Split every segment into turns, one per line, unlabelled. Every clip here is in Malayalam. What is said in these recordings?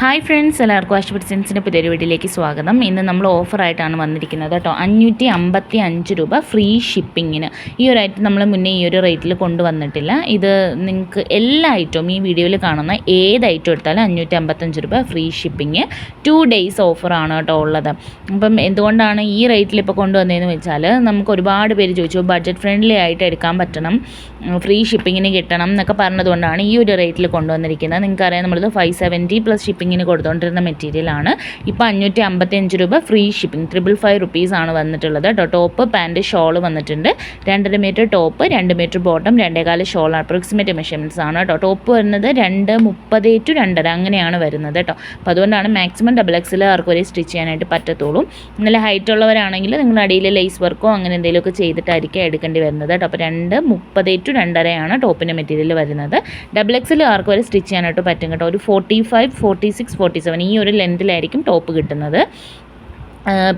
ഹായ് ഫ്രണ്ട്സ് എല്ലാവർക്കും ആശുപത്രി സെൻസിന്റെ പുതിയൊരു വീട്ടിലേക്ക് സ്വാഗതം. ഇന്ന് നമ്മൾ ഓഫറായിട്ടാണ് വന്നിരിക്കുന്നത് കേട്ടോ. അഞ്ഞൂറ്റി അമ്പത്തി അഞ്ച് രൂപ ഫ്രീ ഷിപ്പിങ്ങിന്. ഈ ഒരു ഐറ്റം നമ്മൾ മുന്നേ ഈ ഒരു റേറ്റിൽ കൊണ്ടുവന്നിട്ടില്ല. ഇത് നിങ്ങൾക്ക് എല്ലാ ഐറ്റവും ഈ വീഡിയോയിൽ കാണുന്ന ഏത് ഐറ്റം എടുത്താലും അഞ്ഞൂറ്റി അമ്പത്തഞ്ച് രൂപ ഫ്രീ ഷിപ്പിങ് ടു ഡേയ്സ് ഓഫറാണ് കേട്ടോ ഉള്ളത്. അപ്പം എന്തുകൊണ്ടാണ് ഈ റേറ്റിൽ ഇപ്പോൾ കൊണ്ടുവന്നതെന്ന് വെച്ചാൽ നമുക്ക് ഒരുപാട് പേര് ചോദിച്ചു ബഡ്ജറ്റ് ഫ്രണ്ട്ലി ആയിട്ട് എടുക്കാൻ പറ്റണം ഫ്രീ ഷിപ്പിങ്ങിന് കിട്ടണം എന്നൊക്കെ പറഞ്ഞതുകൊണ്ടാണ് ഈ ഒരു റേറ്റിൽ കൊണ്ടുവന്നിരിക്കുന്നത്. നിങ്ങൾക്കറിയാം നമ്മളിത് ഫൈവ് സെവന്റി പ്ലസ് ഷിപ്പിങ്ങിന് കൊടുത്തുകൊണ്ടിരുന്ന മെറ്റീരിയലാണ് ഇപ്പോൾ അഞ്ഞൂറ്റി അമ്പത്തി അഞ്ച് രൂപ free shipping triple five rupees ആണ് വന്നിട്ടുള്ളത് ടോപ്പ് പാന്റ് ഷോൾ വന്നിട്ടുണ്ട്. രണ്ടര മീറ്റർ ടോപ്പ് രണ്ട് മീറ്റർ ബോട്ടം രണ്ടേകാൽ ഷോൾ അപ്രോക്സിമേറ്റ് മെഷർമെന്റ്സ് ആണ് കേട്ടോ. ടോപ്പ് വരുന്നത് രണ്ട് മുപ്പത് ടു രണ്ടര അങ്ങനെയാണ് വരുന്നത് കേട്ടോ. അപ്പോൾ അതുകൊണ്ടാണ് മാക്സിമം ഡബിൾ എക്സിൽ ആർക്കും ഒരേ സ്റ്റിച്ച് ചെയ്യാനായിട്ട് പറ്റത്തുള്ളൂ. നല്ല ഹൈറ്റ് ഉള്ളവരാണെങ്കിൽ നിങ്ങൾ അടിയിൽ ലേസ് വർക്കോ അങ്ങനെ എന്തെങ്കിലുമൊക്കെ ചെയ്തിട്ടായിരിക്കും എടുക്കേണ്ടി വരുന്നത് കേട്ടോ. അപ്പോൾ രണ്ട് മുപ്പത് ടു രണ്ടരയാണ് ടോപ്പിന്റെ മെറ്റീരിയൽ വരുന്നത്. ഡബിൾ എക്സിൽ ആർക്കും വരെ സ്റ്റിച്ച് ചെയ്യാനായിട്ട് പറ്റും കേട്ടോ. ഒരു forty five forty six forty seven ഈ ഒരു ലെങ്തിലായിരിക്കും ടോപ്പ് കിട്ടുന്നത്.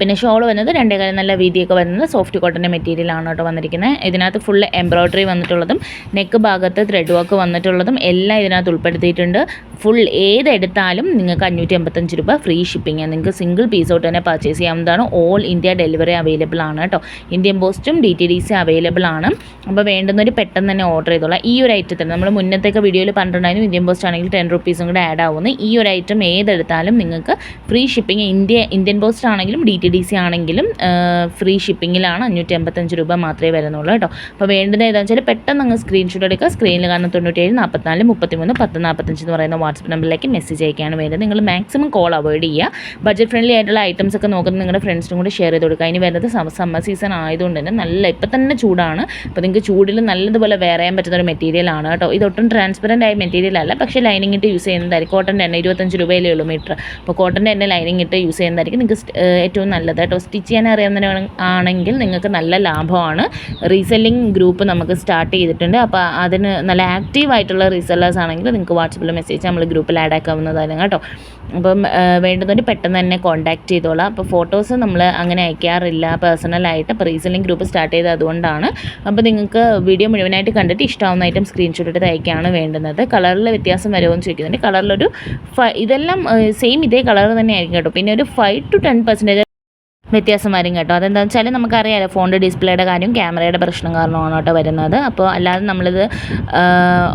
പിന്നെ ഷോൾ വന്നത് രണ്ടേ കാലം നല്ല വീതിയൊക്കെ വരുന്നത് സോഫ്റ്റ് കോട്ടന്റെ മെറ്റീരിയലാണ് കേട്ടോ വന്നിരിക്കുന്നത്. ഇതിനകത്ത് ഫുള്ള് എംബ്രോയ്ഡറി വന്നിട്ടുള്ളതും നെക്ക് ഭാഗത്ത് ത്രെഡ് വർക്ക് വന്നിട്ടുള്ളതും എല്ലാം ഇതിനകത്ത് ഉൾപ്പെടുത്തിയിട്ടുണ്ട്. ഫുൾ ഏതെടുത്താലും നിങ്ങൾക്ക് അഞ്ഞൂറ്റി അമ്പത്തഞ്ച് രൂപ ഫ്രീ ഷിപ്പിംഗ് നിങ്ങൾക്ക് സിംഗിൾ പീസ് ഔട്ട് തന്നെ പർച്ചേസ് ചെയ്യാവുന്നതാണ്. ഓൾ ഇന്ത്യ ഡെലിവറി അവൈലബിൾ ആണ് കേട്ടോ. ഇന്ത്യൻ പോസ്റ്റും D T D C available ആണ്. അപ്പോൾ വേണ്ടുന്നവർ പെട്ടെന്ന് തന്നെ ഓർഡർ ചെയ്തോളാം. ഈ ഒരു ഐറ്റത്തിന് നമ്മൾ മുന്നത്തെയൊക്കെ വീഡിയോയിൽ പറഞ്ഞിട്ടുണ്ടായിരുന്നു. ഇന്ത്യൻ പോസ്റ്റ് ആണെങ്കിൽ ടെൻ റുപ്പീസും കൂടെ ആഡ് ആവുന്നു ഈ ഒരു ഐറ്റം ഏതെടുത്താലും നിങ്ങൾക്ക് free shipping India Indian post ആണെങ്കിലും ഡി ടി ഡി സി ആണെങ്കിലും ഫ്രീ ഷിപ്പിങ്ങിലാണ് അഞ്ഞൂറ്റി അമ്പത്തഞ്ച് രൂപ മാത്രമേ വരുന്നുള്ളൂ കേട്ടോ. അപ്പോൾ വേണ്ടത് ഏതാണെന്ന് വെച്ചാൽ പെട്ടെന്ന് അങ്ങ് സ്ക്രീൻഷോട്ട് എടുക്കുക. സ്ക്രീനിൽ കാണുന്ന തൊണ്ണൂറ്റേഴ് നാൽപ്പത്തിനാല് മുപ്പത്തിമൂന്ന് പത്ത് നാൽപ്പത്തഞ്ച് എന്ന് പറയുന്ന വാട്സപ്പ് നമ്പറിലേക്ക് മെസ്സേജ് അയക്കുകയാണ് വേണ്ടത്. നിങ്ങൾ മാക്സിമം കോൾ അവോയ്ഡ് ചെയ്യുക. ബഡ്ജറ്റ് ഫ്രണ്ട്ലി ആയിട്ടുള്ള ഐറ്റംസ് ഒക്കെ നോക്കുന്നത് നിങ്ങളുടെ ഫ്രണ്ട്സിനും കൂടി ഷെയർ ചെയ്ത് കൊടുക്കുക. ഇനി വരുന്നത് സമ്മർ സീസൺ ആയതുകൊണ്ട് തന്നെ നല്ല ഇപ്പം തന്നെ ചൂടാണ്. അപ്പോൾ നിങ്ങൾക്ക് ചൂടിൽ നല്ലതുപോലെ വേറെയാൻ പറ്റുന്ന ഒരു മെറ്റീരിയൽ ആണ് കേട്ടോ. ഇതൊട്ടും ട്രാൻസ്പെറന്റ് ആയ മെറ്റീരിയൽ അല്ല. പക്ഷേ ലൈനിങ് ഇട്ട് യൂസ് ചെയ്യുന്നതായിരിക്കും. കോട്ടന്റെ തന്നെ ഇരുപത്തഞ്ച് രൂപയിലേ ഉള്ളൂ മീറ്റർ അപ്പോൾ കോട്ടന്റെ തന്നെ ലൈനിങ് ഇട്ട് യൂസ് ചെയ്യുന്നതായിരിക്കും. നിങ്ങൾക്ക് ഏറ്റവും നല്ലത് കേട്ടോ. സ്റ്റിച്ച് ചെയ്യാൻ അറിയാവുന്ന ആണെങ്കിൽ നിങ്ങൾക്ക് നല്ല ലാഭമാണ്. റീസെല്ലിംഗ് ഗ്രൂപ്പ് നമുക്ക് സ്റ്റാർട്ട് ചെയ്തിട്ടുണ്ട്. അപ്പോൾ അതിന് നല്ല ആക്റ്റീവ് ആയിട്ടുള്ള റീസെല്ലേഴ്സ് ആണെങ്കിൽ നിങ്ങൾക്ക് വാട്സപ്പിൽ മെസ്സേജ് നമ്മൾ ഗ്രൂപ്പിൽ ആഡ് ആക്കാവുന്നതാണ് കേട്ടോ. അപ്പം വേണ്ടുന്നവർ പെട്ടെന്ന് തന്നെ കോൺടാക്റ്റ് ചെയ്തോളാം. അപ്പോൾ ഫോട്ടോസ് നമ്മൾ അങ്ങനെ അയക്കാറില്ല. പേഴ്സണലായിട്ട് അപ്പോൾ റീസെല്ലിംഗ് ഗ്രൂപ്പ് സ്റ്റാർട്ട് ചെയ്തത് അതുകൊണ്ടാണ്. അപ്പോൾ നിങ്ങൾക്ക് വീഡിയോ മുഴുവനായിട്ട് കണ്ടിട്ട് ഇഷ്ടമാവുന്ന ഐറ്റം സ്ക്രീൻഷോട്ട് എടുത്ത് അയക്കുകയാണ് വേണ്ടുന്നത്. കളറിൽ വ്യത്യാസം വരുമോ എന്ന് ചോദിക്കുന്നുണ്ട്. കളറിലൊരു ഇതെല്ലാം സെയിം ഇതേ കളർ തന്നെ ആയിരിക്കും കേട്ടോ. പിന്നെ ഒരു ഫൈവ് ടു ടെൻ പെർസെന്റേജ് വ്യത്യാസം വരും കേട്ടോ. അതെന്താണെന്ന് വെച്ചാൽ നമുക്കറിയാലോ ഫോണിന്റെ ഡിസ്പ്ലേയുടെ കാര്യം ക്യാമറയുടെ പ്രശ്നം കാരണമാണ് കേട്ടോ വരുന്നത്. അപ്പോൾ അല്ലാതെ നമ്മളിത്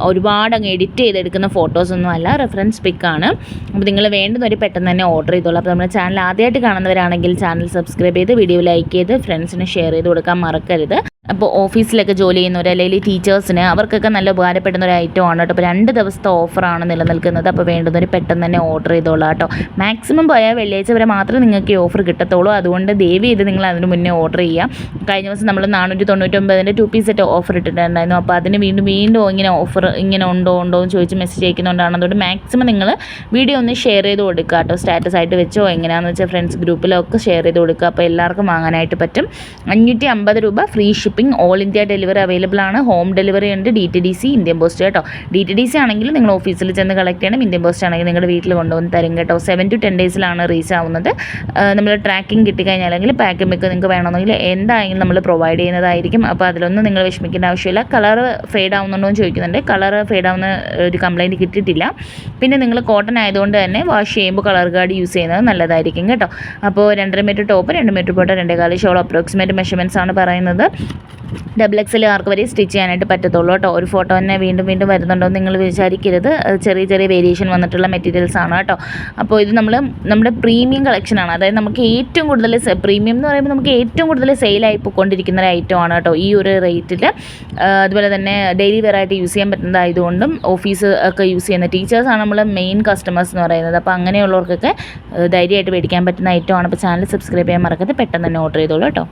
ഒരുപാട് അങ്ങ് എഡിറ്റ് ചെയ്തെടുക്കുന്ന ഫോട്ടോസൊന്നും അല്ല റെഫറൻസ് പിക്കാണ് അപ്പോൾ നിങ്ങൾ വേണ്ടുന്നവർ പെട്ടെന്ന് തന്നെ ഓർഡർ ചെയ്തോളൂ. അപ്പോൾ നമ്മുടെ ചാനൽ ആദ്യമായിട്ട് കാണുന്നവരാണെങ്കിൽ ചാനൽ സബ്സ്ക്രൈബ് ചെയ്ത് വീഡിയോ ലൈക്ക് ചെയ്ത് ഫ്രണ്ട്സിന് ഷെയർ ചെയ്ത് കൊടുക്കാൻ മറക്കരുത്. അപ്പോൾ ഓഫീസിലൊക്കെ ജോലി ചെയ്യുന്നവർ അല്ലെങ്കിൽ ടീച്ചേഴ്സിന് അവർക്കൊക്കെ നല്ല ഉപകാരപ്പെടുന്ന ഒരു ഐറ്റം ആണ് കേട്ടോ. അപ്പോൾ രണ്ട് ദിവസത്തെ ഓഫറാണ് നിലനിൽക്കുന്നത്. അപ്പോൾ വേണ്ടുന്നവർ പെട്ടെന്ന് തന്നെ ഓർഡർ ചെയ്തോളാം കേട്ടോ. മാക്സിമം പോയാൽ വെള്ളിയാഴ്ച വരെ മാത്രമേ നിങ്ങൾക്ക് ഈ ഓഫർ കിട്ടത്തുള്ളൂ. അതുകൊണ്ട് ദയവ് ചെയ്ത് നിങ്ങൾ അതിന് മുന്നേ ഓർഡർ ചെയ്യുക. കഴിഞ്ഞ ദിവസം നമ്മൾ നാനൂറ്റി തൊണ്ണൂറ്റൊമ്പതിന്റെ ടു പീസ് സെറ്റ് ഓഫർ ഇട്ടിട്ടുണ്ടായിരുന്നു. അപ്പോൾ അതിന് വീണ്ടും വീണ്ടും ഇങ്ങനെ ഓഫർ ഇങ്ങനെ ഉണ്ടോ ഉണ്ടോ എന്ന് ചോദിച്ച് മെസ്സേജ് അയക്കുന്നുണ്ടാണ്. അതുകൊണ്ട് മാക്സിമം നിങ്ങൾ വീഡിയോ ഒന്ന് ഷെയർ ചെയ്ത് കൊടുക്കുക കേട്ടോ. സ്റ്റാറ്റസ് ആയിട്ട് വെച്ചോ എങ്ങനെയാണെന്ന് വെച്ചാൽ ഫ്രണ്ട്സ് ഗ്രൂപ്പിലൊക്കെ ഷെയർ ചെയ്ത് കൊടുക്കുക. അപ്പോൾ എല്ലാവർക്കും വാങ്ങാനായിട്ട് പറ്റും. അഞ്ഞൂറ്റി അമ്പത് രൂപ free shipping all India delivery available ആണ്. ഹോം ഡെലിവറി ഉണ്ട് D T D C Indian post കേട്ടോ. ഡി ടി ഡി സി ആണെങ്കിൽ നിങ്ങൾ ഓഫീസിൽ ചെന്ന് കളക്ട് ചെയ്യണം. ഇന്ത്യൻ പോസ്റ്റ് ആണെങ്കിൽ നിങ്ങളുടെ വീട്ടിൽ കൊണ്ടുവന്ന് തരും കേട്ടോ. സെവൻ ടു ടെൻ ഡേയ്സിലാണ് റീച്ച് ആവുന്നത്. നമ്മൾ ട്രാക്കിംഗ് കിട്ടിക്കഴിഞ്ഞാൽ അല്ലെങ്കിൽ ഒക്കെ നിങ്ങൾക്ക് വേണമെന്നെങ്കിൽ എന്തായാലും നമ്മൾ പ്രൊവൈഡ് ചെയ്യുന്നതായിരിക്കും. അപ്പോൾ അതിലൊന്നും നിങ്ങൾ വിഷമിക്കേണ്ട ആവശ്യമില്ല. കളർ ഫെയ്ഡ് ആവുന്നുണ്ടോ എന്ന് ചോദിക്കുന്നുണ്ട്. കളർ ഫെയ്ഡ് ആവുന്ന ഒരു കംപ്ലയിന്റ് കിട്ടിയിട്ടില്ല. പിന്നെ നിങ്ങൾ കോട്ടൺ ആയതുകൊണ്ട് തന്നെ വാഷ് ചെയ്യുമ്പോൾ കളർ ഗാർഡ് യൂസ് ചെയ്യുന്നത് നല്ലതായിരിക്കും കേട്ടോ. അപ്പോൾ രണ്ടര മീറ്റർ ടോപ്പ് രണ്ട് മീറ്റർ പോട്ട് രണ്ടേ കാൽ ഷോൾ അപ്രോക്സിമേറ്റ് മെഷർമെന്റ്സ് ആണ് പറയുന്നത്. ഡബിൾ എക്സൽ ആർക്ക് വരെ സ്റ്റിച്ച് ചെയ്യാനായിട്ട് പറ്റത്തുള്ളൂ കേട്ടോ. ഒരു ഫോട്ടോ തന്നെ വീണ്ടും വീണ്ടും വരുന്നുണ്ടോ എന്ന് നിങ്ങൾ വിചാരിക്കരുത്. ചെറിയ ചെറിയ വേരിയേഷൻ വന്നിട്ടുള്ള മെറ്റീരിയൽസ് ആണ് കേട്ടോ. അപ്പോൾ ഇത് നമ്മൾ നമ്മുടെ പ്രീമിയം കളക്ഷനാണ് അതായത് നമുക്ക് ഏറ്റവും കൂടുതൽ പ്രീമിയം എന്ന് പറയുമ്പോൾ നമുക്ക് ഏറ്റവും കൂടുതൽ സെയിലായി പോയിക്കൊണ്ടിരിക്കുന്ന ഒരു ഐറ്റം ആണ് കേട്ടോ ഈ ഒരു റേറ്റിൽ അതുപോലെ തന്നെ ഡെയിലി വെറൈറ്റി യൂസ് ചെയ്യാൻ പറ്റുന്നതായതുകൊണ്ടും ഓഫീസ് ഒക്കെ യൂസ് ചെയ്യുന്ന ടീച്ചേഴ്സാണ് നമ്മൾ മെയിൻ കസ്റ്റമേഴ്സ് എന്ന് പറയുന്നത്. അപ്പോൾ അങ്ങനെയുള്ളവർക്കൊക്കെ ധൈര്യമായിട്ട് മേടിക്കാൻ പറ്റുന്ന ഐറ്റമാണ് അപ്പോൾ ചാനൽ സബ്സ്ക്രൈബ് ചെയ്യാൻ മറക്കരുത്. പെട്ടെന്ന് തന്നെ ഓർഡർ ചെയ്തോളൂ കേട്ടോ.